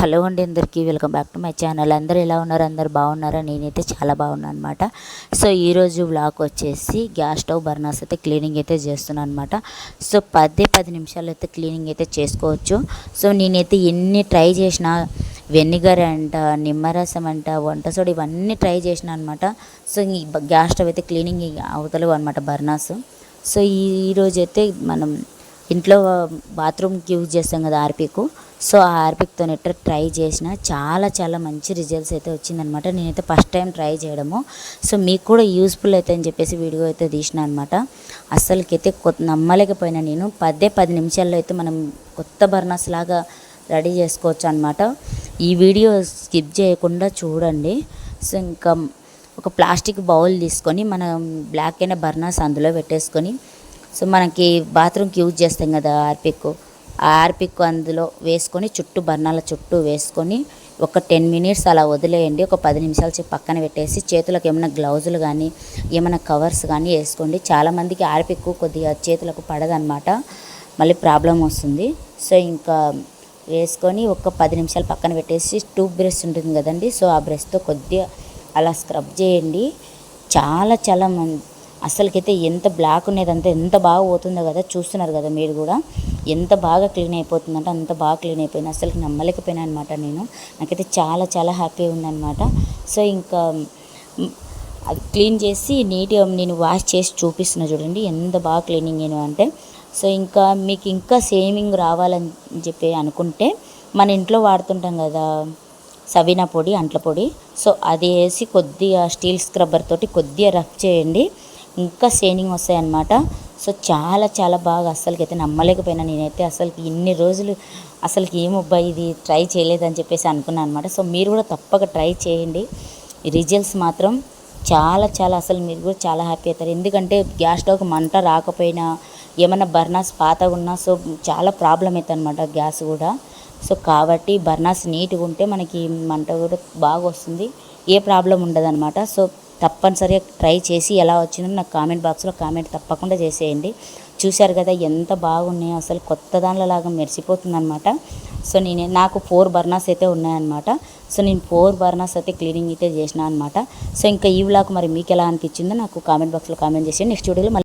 Hello అండి అందరికీ welcome back to my channel. అందరూ ఎలా ఉన్నారు? అందరు బాగున్నారా? నేనైతే చాలా బాగున్నాను అనమాట సో ఈరోజు బ్లాక్ వచ్చేసి గ్యాస్ స్టవ్ బర్నర్స్ అయితే క్లీనింగ్ అయితే చేస్తున్నాను అనమాట సో పదే పది నిమిషాలు అయితే క్లీనింగ్ అయితే చేసుకోవచ్చు. సో నేనైతే ఎన్ని ట్రై చేసినా వెనిగర్ అంట నిమ్మరసం అంట వంట సోడా ఇవన్నీ ట్రై చేసిన అనమాట సో ఈ గ్యాస్ స్టవ్ అయితే క్లీనింగ్ అవతలేవు అనమాట బర్నర్స్. సో ఈ రోజైతే మనం ఇంట్లో బాత్రూమ్కి యూజ్ చేస్తాం కదా ఆర్పిక్ సో ఆ ఆర్పిక్తో ఎట్లా ట్రై చేసిన చాలా చాలా మంచి రిజల్ట్స్ అయితే వచ్చిందనమాట నేనైతే ఫస్ట్ టైం ట్రై చేయడము. సో మీకు కూడా యూస్ఫుల్ అయితే అని చెప్పేసి వీడియో అయితే తీసిన అనమాట అస్సలకైతే కొత్త నమ్మలేకపోయినా నేను. పదే పది నిమిషాల్లో అయితే మనం కొత్త బర్నర్స్ లాగా రెడీ చేసుకోవచ్చు అనమాట ఈ వీడియో స్కిప్ చేయకుండా చూడండి. సో ఇంకా ఒక ప్లాస్టిక్ బౌల్ తీసుకొని మనం బ్లాక్ అయిన బర్నర్స్ అందులో పెట్టేసుకొని సో మనకి బాత్రూమ్కి యూజ్ చేస్తాం కదా ఆర్పిక్ ఆ ఆర్పిక్ అందులో వేసుకొని చుట్టూ బర్ణాల చుట్టూ వేసుకొని ఒక టెన్ మినిట్స్ అలా వదిలేయండి. ఒక పది నిమిషాలు చెప్పి పక్కన పెట్టేసి చేతులకు ఏమైనా గ్లౌజులు కానీ ఏమైనా కవర్స్ కానీ వేసుకోండి. చాలామందికి ఆర్పిక్ కొద్దిగా చేతులకు పడదనమాట మళ్ళీ ప్రాబ్లం వస్తుంది. సో ఇంకా వేసుకొని ఒక పది నిమిషాలు పక్కన పెట్టేసి ట్యూబ్ బ్రష్ ఉంటుంది కదండి. సో ఆ బ్రష్తో కొద్దిగా అలా స్క్రబ్ చేయండి. చాలా చాలా అసలుకైతే ఎంత బ్లాక్ ఉండేదంతా ఎంత బాగా పోతుందో కదా చూస్తున్నారు కదా మీరు కూడా. ఎంత బాగా క్లీన్ అయిపోతుందంటే అంత బాగా క్లీన్ అయిపోయింది. అసలుకి నమ్మలేకపోయినా అనమాట నేను. నాకైతే చాలా చాలా హ్యాపీ ఉందన్నమాట. సో ఇంకా అది క్లీన్ చేసి నీట్గా నేను వాష్ చేసి చూపిస్తున్నా చూడండి. ఎంత బాగా క్లీనింగ్ అయినా అంటే. సో ఇంకా మీకు ఇంకా సేవింగ్ రావాలని చెప్పి అనుకుంటే మన ఇంట్లో వాడుతుంటాం కదా సవీనా పొడి అంట్ల పొడి. సో అది వేసి కొద్దిగా స్టీల్ స్క్రబ్బర్ తోటి కొద్దిగా రఫ్ చేయండి. ఇంకా షైనింగ్ వస్తాయి అన్నమాట సో చాలా చాలా బాగా అస్సలకి అయితే నమ్మలేకపోయినా నేనైతే. అసలుకి ఇన్ని రోజులు అసలుకి ఏమబ్బా ఇది ట్రై చేయలేదని చెప్పేసి అనుకున్నాను అనమాట సో మీరు కూడా తప్పక ట్రై చేయండి. రిజల్ట్స్ మాత్రం చాలా చాలా అసలు మీరు కూడా చాలా హ్యాపీ అవుతారు. ఎందుకంటే గ్యాస్ స్టవ్కి మంట రాకపోయినా ఏమైనా బర్నాస్ పాతగా ఉన్నా సో చాలా ప్రాబ్లం అవుతుంది అనమాట గ్యాస్ కూడా. సో కాబట్టి బర్నాస్ నీట్గా ఉంటే మనకి మంట కూడా బాగా వస్తుంది. ఏ ప్రాబ్లం ఉండదన్నమాట. సో తప్పనిసరిగా ట్రై చేసి ఎలా వచ్చిందో నాకు కామెంట్ బాక్స్లో కామెంట్ తప్పకుండా చేసేయండి. చూశారు కదా ఎంత బాగున్నాయో అసలు కొత్త దానిలాగా లాగా సో నేను నాకు ఫోర్ బర్నర్స్ అయితే ఉన్నాయన్నమాట. సో నేను ఫోర్ బర్నర్స్ అయితే క్లీనింగ్ అయితే చేసిన అనమాట సో ఇంకా ఈ వ్లాగ్ మరి మీకు ఎలా అనిపించిందో నాకు కామెంట్ బాక్స్లో కామెంట్ చేసి నెక్స్ట్ వీడియోలో మళ్ళీ